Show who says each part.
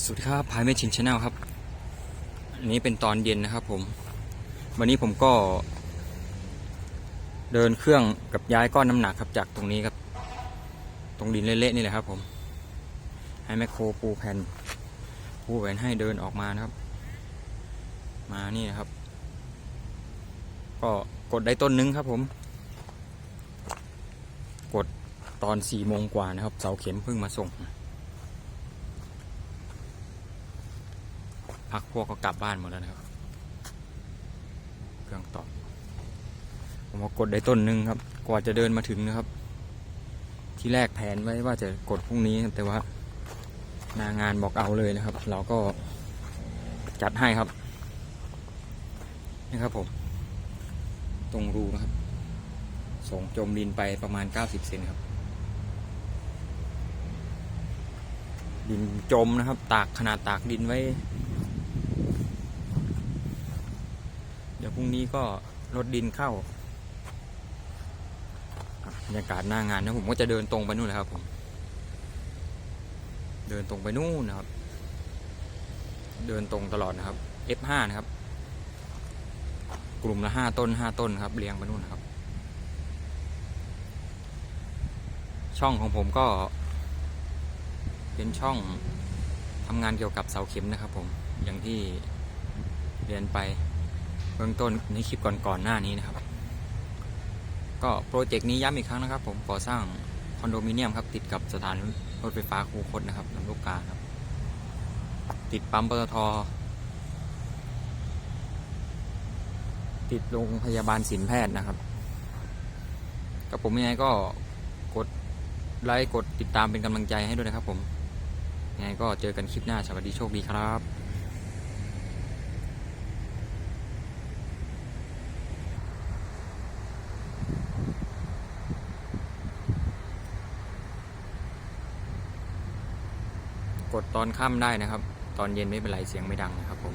Speaker 1: สวัสดีครับพายเมชินชาแนลครับอันนี้เป็นตอนเย็นนะครับผม วันนี้ผมก็ เดินเครื่องกับย้ายก้อนน้ำหนักครับจากตรงนี้ครับ ตรงดินเละๆนี่แหละครับผม ให้แมคโครปูแผ่นปูแผ่นให้เดินออกมานะครับ มานี่นะครับ ก็กดได้ต้นนึงครับผม กดตอนสี่โมงกว่านะครับ เสาเข็มเพิ่งมาส่ง พักพวกก็กลับบ้านหมดแล้วนะครับ เครื่องต่อผมก็กดได้ต้นหนึ่งครับ กว่าจะเดินมาถึงนะครับ ที่แรกแผนไว้ว่าจะกดพรุ่งนี้แต่ว่านางานบอกเอาเลยนะครับ เราก็จัดให้ครับนี่ครับผม ตรงรูนะครับส่งจมดินไปประมาณ 90 เซนครับ ดินจมนะครับ ตากขนาดตากดินไว้ เดี๋ยวพรุ่งนี้ก็รถดินเข้าบรรยากาศหน้างานนะผมก็จะเดินตรงไปนู่นเลยครับผม เดินตรงไปนู่นนะครับ เดินตรงตลอดนะครับ F5 นะครับ กลุ่มละห้าต้นห้าต้นครับเรียงไปนู่นนะครับ ช่องของผมก็ เป็นช่องทำงานเกี่ยวกับเสาเข็มนะครับผมอย่างที่เรียนไป บื้องต้นในคลิปก่อนๆหน้านี้นะครับ ก็โปรเจกต์นี้ย้ำอีกครั้งนะครับ ผมก่อสร้างคอนโดมิเนียมครับติดกับสถานรถไฟฟ้าคูคตนะครับลำลูกกาครับ ติดปั๊มปตทติดโรงพยาบาลศิลแพทย์นะครับกับผมยังไงก็กดไลค์กดติดตามเป็นกำลังใจให้ด้วยนะครับผมยังไงก็เจอกันคลิปหน้าสวัสดีโชคดีครับ กดตอนค่ำได้นะครับ ตอนเย็นไม่เป็นไรเสียงไม่ดังนะครับผม